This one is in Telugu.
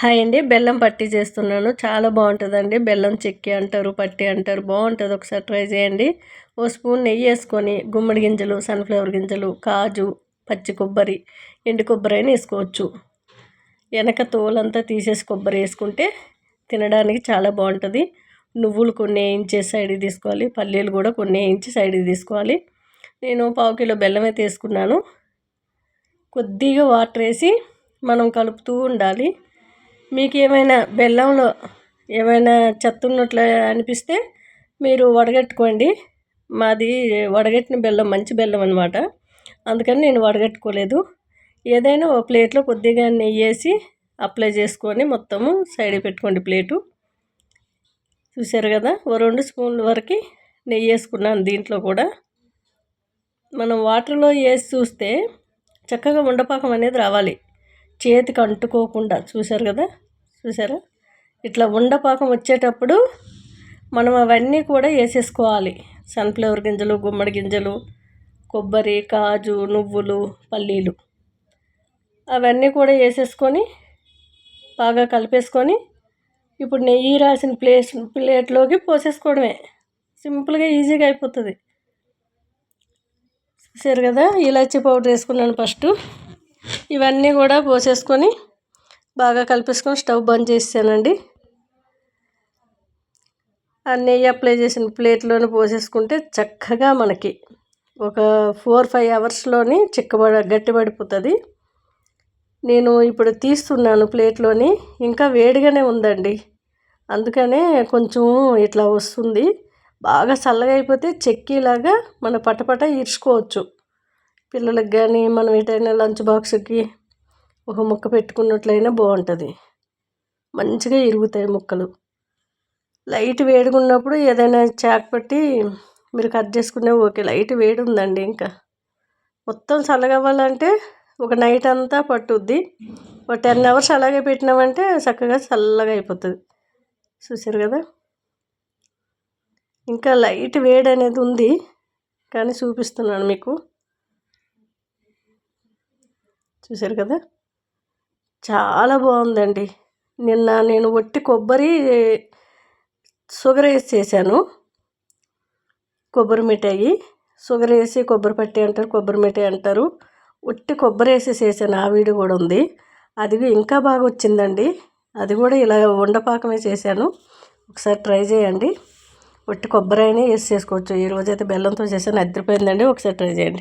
హాయ్ అండి బెల్లం పట్టి చేస్తున్నాను. చాలా బాగుంటుందండి. బెల్లం చెక్కి అంటారు పట్టి అంటారు. బాగుంటుంది. ఒకసారి ట్రై చేయండి. ఓ స్పూన్ నెయ్యి వేసుకొని గుమ్మడి గింజలు సన్ఫ్లవర్ గింజలు కాజు పచ్చి కొబ్బరి ఎండు కొబ్బరి అయినా వేసుకోవచ్చు. వెనక తోలంతా తీసేసి కొబ్బరి వేసుకుంటే తినడానికి చాలా బాగుంటుంది. నువ్వులు కొన్ని వేయించి సైడ్కి తీసుకోవాలి. పల్లీలు కూడా కొన్ని వేయించి సైడ్కి తీసుకోవాలి. నేను పావు కిలో బెల్లం అయితే వేసుకున్నాను. కొద్దిగా వాటర్ వేసి మనం కలుపుతూ ఉండాలి. మీకు ఏమైనా బెల్లంలో ఏమైనా చెత్త ఉన్నట్లు అనిపిస్తే మీరు వడగట్టుకోండి. మాది వడగట్టిన బెల్లం మంచి బెల్లం అనమాట అందుకని నేను వడగట్టుకోలేదు. ఏదైనా ఒక ప్లేట్లో కొద్దిగా నెయ్యి వేసి అప్లై చేసుకొని మొత్తము సైడ్ పెట్టుకోండి ప్లేటు. చూసారు కదా ఓ రెండు స్పూన్ల వరకు నెయ్యి వేసుకున్నాను దీంట్లో కూడా. మనం వాటర్లో వేసి చూస్తే చక్కగా ఉండపాకం అనేది రావాలి. చేతికి అంటుకోకుండా చూశారు కదా? చూసారా ఇట్లా ఉండపాకం వచ్చేటప్పుడు మనం అవన్నీ కూడా వేసేసుకోవాలి. సన్ఫ్లవర్ గింజలు గుమ్మడి గింజలు కొబ్బరి కాజు నువ్వులు పల్లీలు. అవన్నీ కూడా వేసేసుకొని బాగా కలిపేసుకొని ఇప్పుడు నెయ్యి రాసిన ప్లేస్ ప్లేట్లోకి పోసేసుకోవడమే. సింపుల్గా ఈజీగా అయిపోతుంది. చూసారు కదా? ఇలాచీ పౌడర్ వేసుకున్నాను ఫస్ట్. ఇవన్నీ కూడా పోసేసుకొని బాగా కలిపేసుకొని స్టవ్ బంద్ చేసానండి ఆ నెయ్యి అప్లై చేసిన ప్లేట్లోనే పోసేసుకుంటే చక్కగా మనకి ఒక ఫోర్ ఫైవ్ అవర్స్లోని చిక్కబడ గట్టిపడిపోతుంది. నేను ఇప్పుడు తీస్తున్నాను ప్లేట్లోని ఇంకా వేడిగానే ఉందండి. అందుకనే కొంచెం ఇట్లా వస్తుంది. బాగా చల్లగా అయిపోతే చెక్కీలాగా మన పటపట ఇరుచుకోవచ్చు పిల్లలకి కానీ మనం ఎటైనా లంచ్ బాక్స్కి ఒక ముక్క పెట్టుకున్నట్లయినా బాగుంటుంది మంచిగా ఇరుగుతాయి ముక్కలు. లైట్ వేడిగా ఉన్నప్పుడు ఏదైనా చాక్ పెట్టి మీరు కట్ చేసుకునే ఓకే లైట్ వేడి ఉందండి ఇంకా. మొత్తం చల్లగవ్వాలంటే ఒక నైట్ అంతా పట్టుద్ది. ఒక టెన్ అవర్స్ అలాగే పెట్టినామంటే చక్కగా చల్లగా అయిపోతుంది. చూసారు కదా? ఇంకా లైట్ వేడి అనేది ఉంది. కానీ చూపిస్తున్నాను మీకు. చూశారు కదా? చాలా బాగుందండి. నిన్న నేను ఒట్టి కొబ్బరి షుగర్ వేసి చేశాను. కొబ్బరి మిఠాయి. షుగర్ వేసి కొబ్బరి పట్టి అంటారు కొబ్బరి మిఠాయి అంటారు. ఉట్టి కొబ్బరి వేసి చేశాను. ఆ వీడియో కూడా ఉంది. అది ఇంకా బాగా వచ్చిందండి. అది కూడా ఇలా ఉండపాకమే చేశాను. ఒకసారి ట్రై చేయండి. ఒట్టి కొబ్బరి అయినా వేసి చేసుకోవచ్చు. ఈరోజైతే బెల్లంతో చేశాను. అద్దరిపోయిందండి. ఒకసారి ట్రై చేయండి.